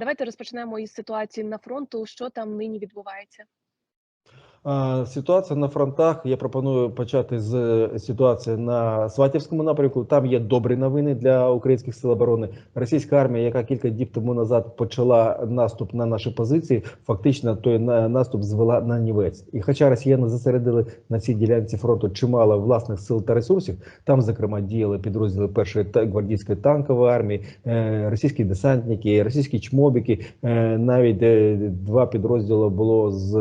Давайте розпочнемо із ситуації на фронту. Що там нині відбувається? Ситуація на фронтах. Я пропоную почати з е, ситуації на Сватівському напрямку. Там є добрі новини для українських сил оборони. Російська армія, яка кілька діб тому назад почала наступ на наші позиції, фактично той наступ звела на нівець. І хоча росіяни зосередили на цій ділянці фронту чимало власних сил та ресурсів, там, зокрема, діяли підрозділи першої гвардійської танкової армії, е, російські десантники, російські чмобіки. Е, навіть два підрозділи було з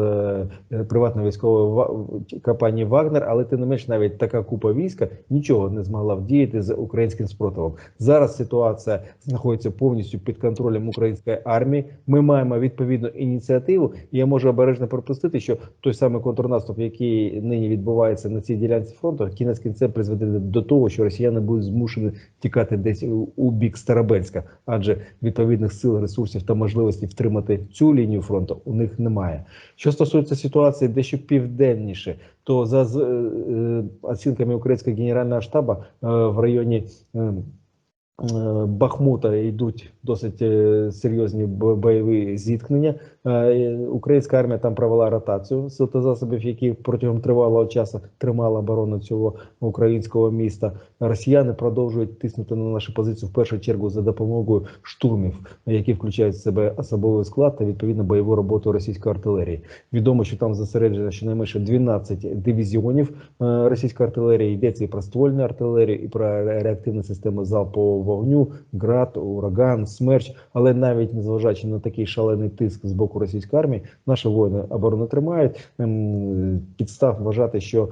е, приватної військової компанії Вагнер, але тим не менш, навіть така купа війська нічого не змогла вдіяти з українським спротивом. Зараз ситуація знаходиться повністю під контролем української армії. Ми маємо відповідну ініціативу. І я можу обережно припустити, що той самий контрнаступ, який нині відбувається на цій ділянці фронту, кінець кінцем призведе до того, що росіяни будуть змушені тікати десь у, бік Старобельська, адже відповідних сил, ресурсів та можливості втримати цю лінію фронту у них немає. Що стосується ситуації дещо південніше, то за е, е, оцінками українського генерального штабу е, в районі. Е, Бахмута йдуть досить е, серйозні бойові зіткнення. Е, Українська армія там провела ротацію сил засобів, які протягом тривалого часу тримала оборону цього українського міста. Росіяни продовжують тиснути на наші позиції в першу чергу за допомогою штурмів, які включають в себе особовий склад та відповідно бойову роботу російської артилерії. Відомо, що там зосереджено щонайменше 12 дивізіонів російської артилерії. Йдеться і про ствольну артилерію, і про ре- реактивні системи залпового вогню, град, ураган, смерч. Але навіть незважаючи на такий шалений тиск з боку російської армії, наші воїни оборону тримають. Ем, Підстав вважати, що е,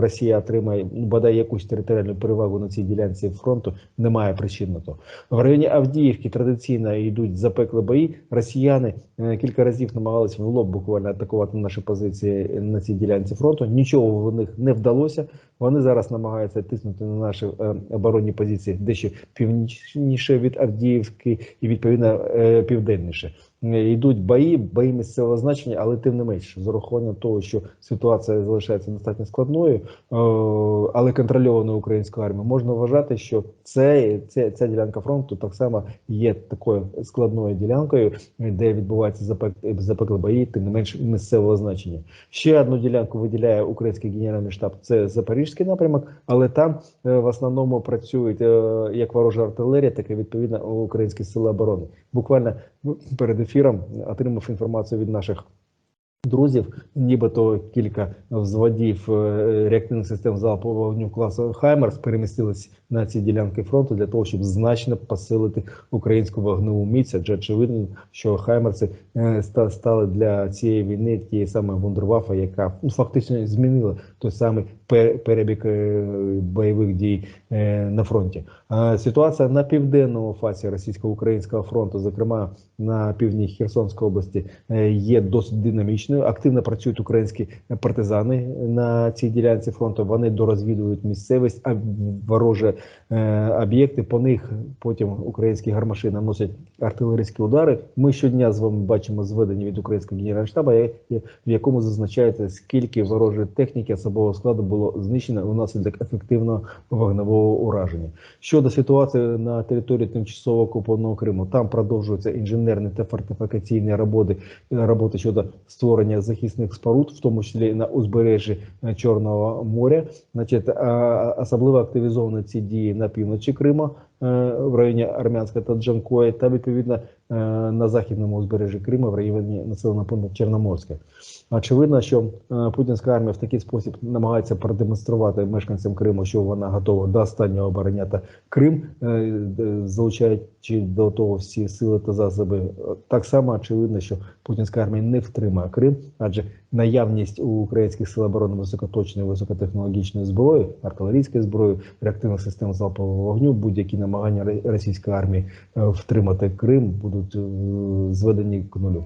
Росія отримає бодай якусь територіальну перевагу на цій ділянці фронту. Немає причин на то. В районі Авдіївки традиційно йдуть запекли бої. Росіяни е, кілька разів намагалися в лоб буквально атакувати наші позиції на цій ділянці фронту. Нічого в них не вдалося. Вони зараз намагаються тиснути на наші е, оборонні позиції дещо північніше від Авдіївки і відповідно е, південніше. Йдуть бої, бої місцевого значення, але тим не менш, з урахуванням того, що ситуація залишається достатньо складною, е, але контрольованою українською армією, можна вважати, що це, це, ця ділянка фронту так само є такою складною ділянкою, де відбуваються запек, запекли бої, тим не менш місцевого значення. Ще одну ділянку виділяє український генеральний штаб. Це Запорізький напрямок, але там е, в основному працюють е, як ворожа артилерія, так і відповідно українські сили оборони. Буквально перед ефіром отримав інформацію від наших. Друзів, нібито кілька взводів е, реактивних систем залпового вогню класу Хаймерс перемістились на ці ділянки фронту для того, щоб значно посилити українську вогневу міць. Адже очевидно, що Хаймерси е, стали для цієї війни тією саме вундервафа, яка ну, фактично змінила той самий перебіг е, бойових дій е, на фронті. Ситуація на південному фасі російсько-українського фронту, зокрема на півдні Херсонської області, е, є досить динамічною. Активно працюють українські партизани на цій ділянці фронту. Вони дорозвідують місцевість, а вороже е, об'єкти. По них потім українські гармаші наносять артилерійські удари. Ми щодня з вами бачимо зведення від українського генерального штабу, в якому зазначається, скільки ворожої техніки особового складу було знищено внаслідок ефективного вогневого ураження. Щодо ситуації на території тимчасово окупованого Криму, там продовжуються інженерні та фортифікаційні роботи, роботи щодо створення захисних споруд, в тому числі на узбережжі е, Чорного моря. Значить, особливо активізовані ці дії на півночі Криму, е, в районі Армянська та Джанкої, та відповідно е, на західному узбережжі Криму в районі населеного пункту Чорноморська. Очевидно, що е, путінська армія в такий спосіб намагається продемонструвати мешканцям Криму, що вона готова до останнього обороняти Крим, е, залучаючи до того всі сили та засоби. Е, Так само очевидно, що путінська армія не втримає Крим, адже наявність у українських сил оборони високоточної високотехнологічної зброї, артилерійської зброї, реактивних систем залпового вогню, будь-які намагання ре- російської армії е, втримати Крим будуть е, зведені к нулю.